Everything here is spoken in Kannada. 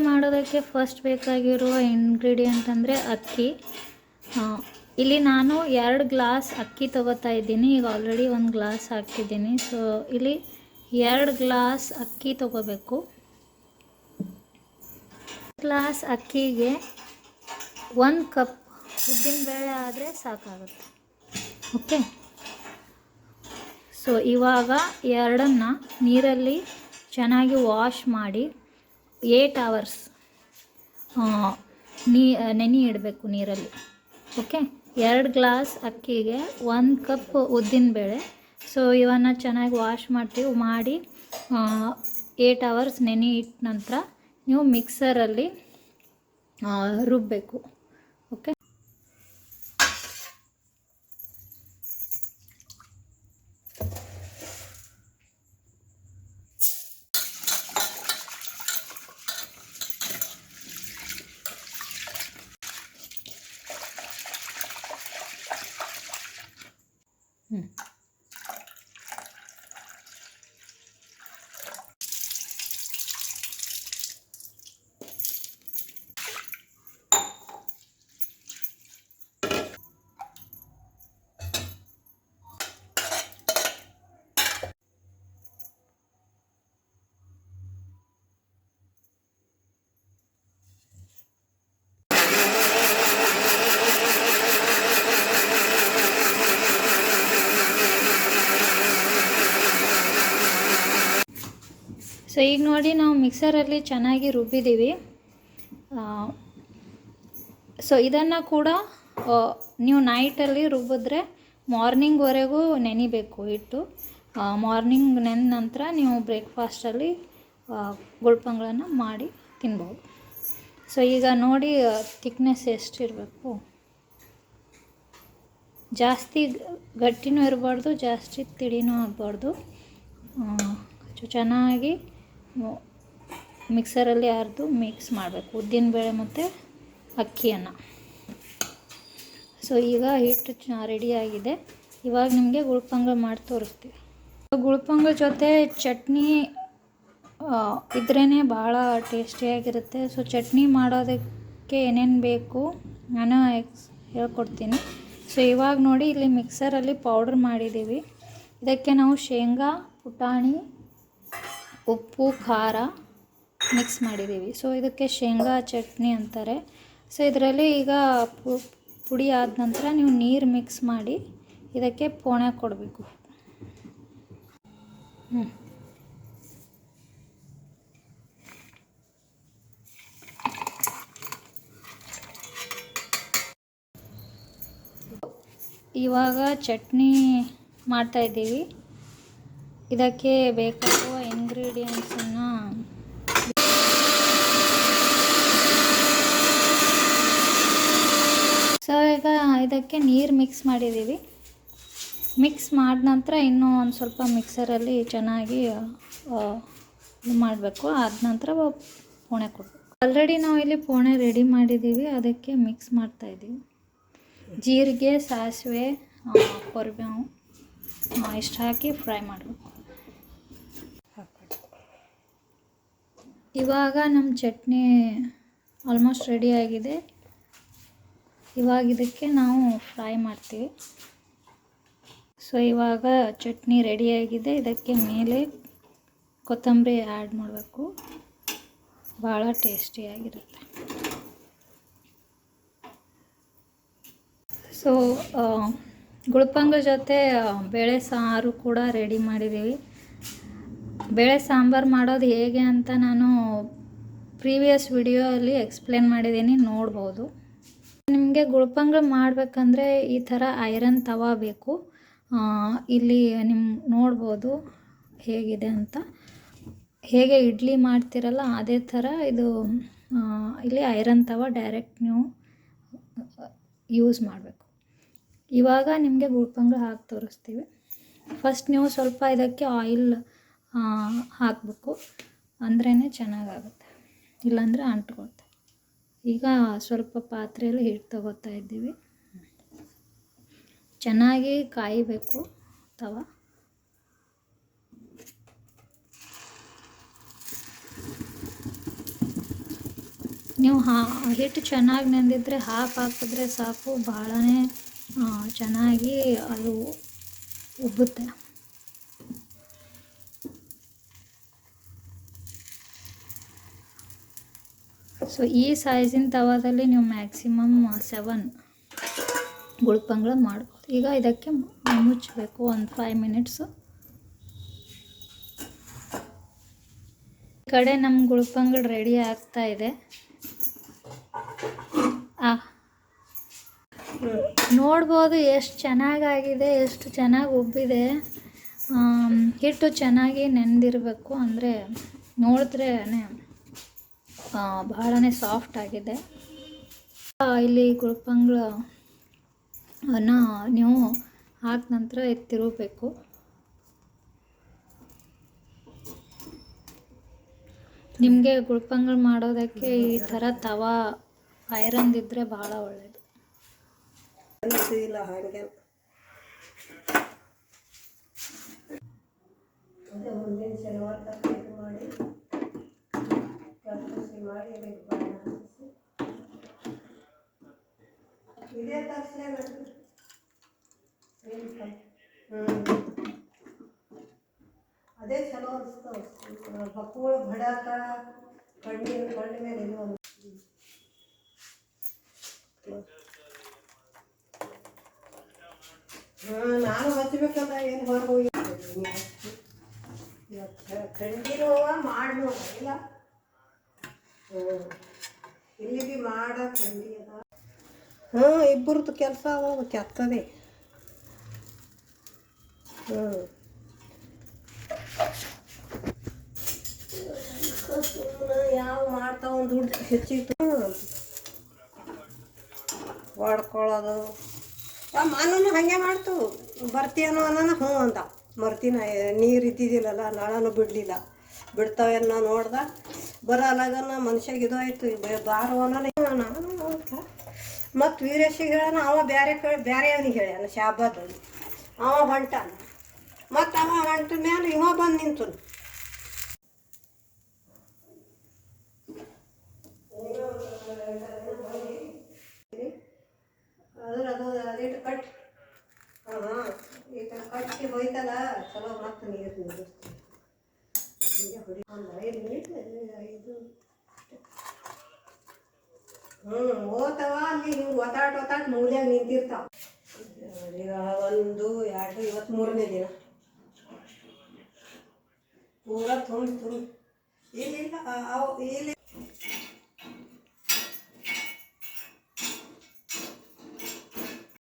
ಮಾಡೋದಕ್ಕೆ ಫಸ್ಟ್ ಬೇಕಾಗಿರುವ ಇಂಗ್ರೀಡಿಯೆಂಟ್ ಅಂದರೆ ಅಕ್ಕಿ. ಇಲ್ಲಿ ನಾನು ಎರಡು ಗ್ಲಾಸ್ ಅಕ್ಕಿ ತೊಗೋತಾ ಇದ್ದೀನಿ. ಈಗ ಆಲ್ರೆಡಿ ಒಂದು ಗ್ಲಾಸ್ ಹಾಕಿದ್ದೀನಿ ಸೊ ಇಲ್ಲಿ ಎರಡು ಗ್ಲಾಸ್ ಅಕ್ಕಿ ತಗೋಬೇಕು. ಗ್ಲಾಸ್ ಅಕ್ಕಿಗೆ ಒಂದು ಕಪ್ ಉದ್ದಿನಬೇಳೆ ಆದರೆ ಸಾಕಾಗುತ್ತೆ. ಓಕೆ ಸೊ ಇವಾಗ ಎರಡನ್ನು ನೀರಲ್ಲಿ ಚೆನ್ನಾಗಿ ವಾಶ್ ಮಾಡಿ ಏಟ್ ಅವರ್ಸ್ ನೀ ನೆನೆ ಇಡಬೇಕು ನೀರಲ್ಲಿ. ಓಕೆ ಎರಡು ಗ್ಲಾಸ್ ಅಕ್ಕಿಗೆ ಒಂದು ಕಪ್ ಉದ್ದಿನಬೇಳೆ ಸೊ ಇವನ್ನ ಚೆನ್ನಾಗಿ ವಾಶ್ ಮಾಡ್ತೀವಿ, ಮಾಡಿ ಏಟ್ ಅವರ್ಸ್ ನೆನೆ ಇಟ್ಟ ನಂತರ ನೀವು ಮಿಕ್ಸರಲ್ಲಿ ರುಬ್ಬಬೇಕು ಓಕೆ ಹ್ಞೂ ಸೊ ಈಗ ನೋಡಿ ನಾವು ಮಿಕ್ಸರಲ್ಲಿ ಚೆನ್ನಾಗಿ ರುಬ್ಬಿದ್ದೀವಿ. ಸೊ ಇದನ್ನು ಕೂಡ ನೀವು ನೈಟಲ್ಲಿ ರುಬ್ಬಿದ್ರೆ ಮಾರ್ನಿಂಗ್ವರೆಗೂ ನೆನಿಬೇಕು ಹಿಟ್ಟು. ಮಾರ್ನಿಂಗ್ ನೆಂದ ನಂತರ ನೀವು ಬ್ರೇಕ್ಫಾಸ್ಟಲ್ಲಿ ಗುಳ್ಪಂಗಳನ್ನು ಮಾಡಿ ತಿನ್ಬೋದು. ಸೊ ಈಗ ನೋಡಿ ಥಿಕ್ನೆಸ್ ಎಷ್ಟಿರಬೇಕು. ಜಾಸ್ತಿ ಗಟ್ಟಿನೂ ಇರಬಾರ್ದು, ಜಾಸ್ತಿ ತಿಳಿನೂ ಆಗಬಾರ್ದು. ಚೆನ್ನಾಗಿ ಮಿಕ್ಸರಲ್ಲಿ ಅರ್ದು ಮಿಕ್ಸ್ ಮಾಡಬೇಕು. ಉದ್ದಿನಬೇಳೆ ಮತ್ತು ಅಕ್ಕಿಯನ್ನು ಸೊ ಈಗ ಹಿಟ್ಟು ಚ ರೆಡಿಯಾಗಿದೆ ಇವಾಗ ನಿಮಗೆ ಗುಳ್ಪಂಗಳು ಮಾಡಿ ತೋರಿಸ್ತೀವಿ. ಗುಳ್ಪಂಗಳ ಜೊತೆ ಚಟ್ನಿ ಇದ್ರೇ ಭಾಳ ಟೇಸ್ಟಿಯಾಗಿರುತ್ತೆ ಸೊ ಚಟ್ನಿ ಮಾಡೋದಕ್ಕೆ ಏನೇನು ಬೇಕು ನಾನು ಎಕ್ಸ್, ಹೇಳ್ಕೊಡ್ತೀನಿ. ಸೊ ಇವಾಗ ನೋಡಿ ಇಲ್ಲಿ ಮಿಕ್ಸರಲ್ಲಿ ಪೌಡ್ರ್ ಮಾಡಿದ್ದೀವಿ. ಇದಕ್ಕೆ ನಾವು ಶೇಂಗಾ, ಪುಟಾಣಿ ಉಪ್ಪು, ಖಾರ ಮಿಕ್ಸ್ ಮಾಡಿದ್ದೀವಿ. ಸೊ ಇದಕ್ಕೆ ಶೇಂಗಾ ಚಟ್ನಿ ಅಂತಾರೆ. ಸೊ ಇದರಲ್ಲಿ ಈಗ ಪುಡಿ ಆದ ನಂತರ ನೀವು ನೀರು ಮಿಕ್ಸ್ ಮಾಡಿ ಇದಕ್ಕೆ ಪೋಣೆ ಕೊಡಬೇಕು. ಹ್ಞೂ ಇವಾಗ ಚಟ್ನಿ ಮಾಡ್ತಾಯಿದ್ದೀವಿ ಇದಕ್ಕೆ ಬೇಕಾಗುವ ಇಂಗ್ರೀಡಿಯೆಂಟ್ಸನ್ನು ಸೊ ಈಗ ಇದಕ್ಕೆ ನೀರು ಮಿಕ್ಸ್ ಮಾಡಿದ್ದೀವಿ. ಮಿಕ್ಸ್ ಮಾಡಿದ ನಂತರ ಇನ್ನೂ ಒಂದು ಸ್ವಲ್ಪ ಮಿಕ್ಸರಲ್ಲಿ ಚೆನ್ನಾಗಿ ಇದು ಮಾಡಬೇಕು. ಆದ ನಂತರ ಪೋಣೆ ಕೊಡಬೇಕು. ಆಲ್ರೆಡಿ ನಾವು ಇಲ್ಲಿ ಪೋಣೆ ರೆಡಿ ಮಾಡಿದ್ದೀವಿ. ಅದಕ್ಕೆ ಮಿಕ್ಸ್ ಮಾಡ್ತಾಯಿದ್ದೀವಿ ಜೀರಿಗೆ, ಸಾಸಿವೆ ಕೊರಿಬೇವು ಇಷ್ಟು ಹಾಕಿ ಫ್ರೈ ಮಾಡಬೇಕು. ಇವಾಗ ನಮ್ಮ ಚಟ್ನಿ ಆಲ್ಮೋಸ್ಟ್ ರೆಡಿ ಆಗಿದೆ. ಇವಾಗ ಇದಕ್ಕೆ ನಾವು ಫ್ರೈ ಮಾಡ್ತೀವಿ. ಸೊ ಇವಾಗ ಚಟ್ನಿ ರೆಡಿಯಾಗಿದೆ ಇದಕ್ಕೆ ಮೇಲೆ ಕೊತ್ತಂಬರಿ ಆ್ಯಡ್ ಮಾಡಬೇಕು. ಭಾಳ ಟೇಸ್ಟಿಯಾಗಿರುತ್ತೆ ಸೊ ಗುಳಪಂಗ ಜೊತೆ ಬೇಳೆ ಸಾರು ಕೂಡ ರೆಡಿ ಮಾಡಿದ್ದೀವಿ. ಬೇಳೆ ಸಾಂಬಾರು ಮಾಡೋದು ಹೇಗೆ ಅಂತ ನಾನು ಪ್ರೀವಿಯಸ್ ವಿಡಿಯೋ ಅಲ್ಲಿ ಎಕ್ಸ್ಪ್ಲೇನ್ ಮಾಡಿದ್ದೀನಿ, ನೋಡ್ಬೋದು. ನಿಮಗೆ ಗುಳ್ಪಂಗಳು ಮಾಡಬೇಕಂದ್ರೆ ಈ ಥರ ಐರನ್ ತವ ಬೇಕು. ಇಲ್ಲಿ ನಿಮ್ಮ ನೋಡ್ಬೋದು ಹೇಗಿದೆ ಅಂತ. ಹೇಗೆ ಇಡ್ಲಿ ಮಾಡ್ತಿರಲ್ಲ ಅದೇ ಥರ ಇದು ಇಲ್ಲಿ ಐರನ್ ತವ ಡೈರೆಕ್ಟ್ ನೀವು ಯೂಸ್ ಮಾಡಬೇಕು. ಇವಾಗ ನಿಮಗೆ ಗುಳ್ಪಂಗ ಹಾಕಿ ತೋರಿಸ್ತೀವಿ. ಫಸ್ಟ್ ನೀವು ಸ್ವಲ್ಪ ಇದಕ್ಕೆ ಆಯಿಲ್ ಹಾಕಬೇಕು. ಅಂದ್ರೇ ಚೆನ್ನಾಗಾಗುತ್ತೆ. ಇಲ್ಲಾಂದರೆ ಅಂಟ್ಕೊಳ್ತೆ. ಈಗ ಸ್ವಲ್ಪ ಪಾತ್ರೆಯಲ್ಲಿ ಹಿಟ್ಟು ತಗೋತಾ ಇದ್ದೀವಿ. ಚೆನ್ನಾಗಿ ಕಾಯಬೇಕು ತವ. ನೀವು ಹಾ, ಹಿಟ್ಟು ಚೆನ್ನಾಗಿ ನೆಂದಿದ್ರೆ ಹಾಫ್ ಹಾಕಿದ್ರೆ ಸಾಕು. ಭಾಳನೇ ಚೆನ್ನಾಗಿ ಅದು ಉಬ್ಬುತ್ತೆ. ಸೊ ಈ ಸೈಜಿನ ತವಾದಲ್ಲಿ ನೀವು ಮ್ಯಾಕ್ಸಿಮಮ್ ಸೆವೆನ್ ಗುಳ್ಪಂಗಳ ಮಾಡ್ಬೋದು ಈಗ ಇದಕ್ಕೆ ಮುಚ್ಚಬೇಕು ಒಂದು ಫೈವ್ ಮಿನಿಟ್ಸು ಈ ಕಡೆ ನಮ್ಮ ಗುಳ್ಪಂಗಳು ರೆಡಿ ಆಗ್ತಾ ಇದೆ. ಆ, ನೋಡ್ಬೋದು ಎಷ್ಟು ಚೆನ್ನಾಗಾಗಿದೆ, ಎಷ್ಟು ಚೆನ್ನಾಗಿ ಉಬ್ಬಿದೆ. ಹಿಟ್ಟು ಚೆನ್ನಾಗಿ ನೆಂದಿರಬೇಕು ಅಂದರೆ ನೋಡಿದ್ರೇ ಬಹಳನೇ ಸಾಫ್ಟ್ ಆಗಿದೆ. ಇಲ್ಲಿ ಗುಳ್ಪಂಗ್ಳ ಅನ್ನು ನೀವು ಹಾಕಿದ ನಂತರ ಎತ್ತಿರಬೇಕು. ನಿಮಗೆ ಗುಳ್ಪಂಗಳು ಮಾಡೋದಕ್ಕೆ ಈ ಥರ ತವಾ ಐರನ್ದಿದ್ದರೆ ಭಾಳ ಒಳ್ಳೆಯದು ಮುಂದಿನ ಶನಿವಾರ ಮಾಡಿ ಕತ್ತರಿಸಿ ಮಾಡಿ ಅದಕ್ಕೆ ಬಣ್ಣ ಹಚ್ಚಿಸಿ ಇದೇ ತರಿಸ್ಲೇ ಹ್ಞೂ ಅದೇ ಚಲೋ ಅನಿಸ್ತಾವ ಮಕ್ಕಳು ಬಡಾಕ ಕಣ್ಣಿ ಕಣ್ಣು ಮೇಲೆ ಇದು ಒಂದು ಹಾಂ ನಾನು ಹಚ್ಬೇಕಂದ್ರೆ ಏನು ಹೊರಗೆ ಹೋಗಿ? ಖಂಡಿರುವ ಮಾಡಿ ಇಲ್ಲ? ಹ್ಞೂ ಇಬ್ಬರದ್ದು ಕೆಲಸ ಅವ ಕೆತ್ತದೆ ಹ್ಞೂ ಯಾವ ಮಾಡ್ತಾವ ದುಡ್ಡು ಹೆಚ್ಚಿತ್ತು. ಹೊಡ್ಕೊಳ್ಳೋದು ಆ ಮಾನನು ಹಾಗೆ ಮಾಡ್ತು. ಬರ್ತೀಯನೋ ಅನ್ನೋನ ಹ್ಞೂ ಅಂದ. ಮರ್ತಿನ ನೀರು ಇದ್ದಿದ್ದಿಲ್ಲಲ್ಲ ನಳನು ಬಿಡಲಿಲ್ಲ. ಬಿಡ್ತಾವೇನೋ ನೋಡ್ದ. ಬರಲಾಗನ ಮನುಷ್ಯಾಗ ಇದು ಆಯ್ತು ಬಾರೋ ಅನ್ನೋನ ನಾನು ಮತ್ತು ವೀರೇಶಿಗೆ ಹೇಳನ ಅವ ಬೇರೆ ಕಡೆ ಬೇರೆ ಅವನಿಗೆ ಹೇಳ್ಯಾನ ಶಾಬಾದಲ್ಲಿ ಅವ ಹೊಂಟಾನ. ಮತ್ತು ಅವ ಹೊಂಟ ಮೇಲೆ ಇವ ಬಂದು ನಿಂತು ಅದ್ರ ಅದು ಅದಿಟ್ಟು ಕಟ್. ಹಾಂ ಈಗ ಕಟ್ಟಿ ಹೋಯ್ತಲ್ಲ, ಚಲೋ ಮತ್ತೆ ನೀರು ಹ್ಞೂ ಓತವ ಅಲ್ಲಿ ಹಿಂಗೆ ಒತ್ತಾಟ ಒತ್ತಾಟ ಮೂಲ್ಯಾಗ ನಿಂತಿರ್ತಾವ. ಈಗ ಒಂದು, ಎರಡು ಇವತ್ತು ಮೂರನೇ ದಿನ. ಪೂರ ತುಂಬ ತುಂಬ ಅವು ಇಲ್ಲಿ.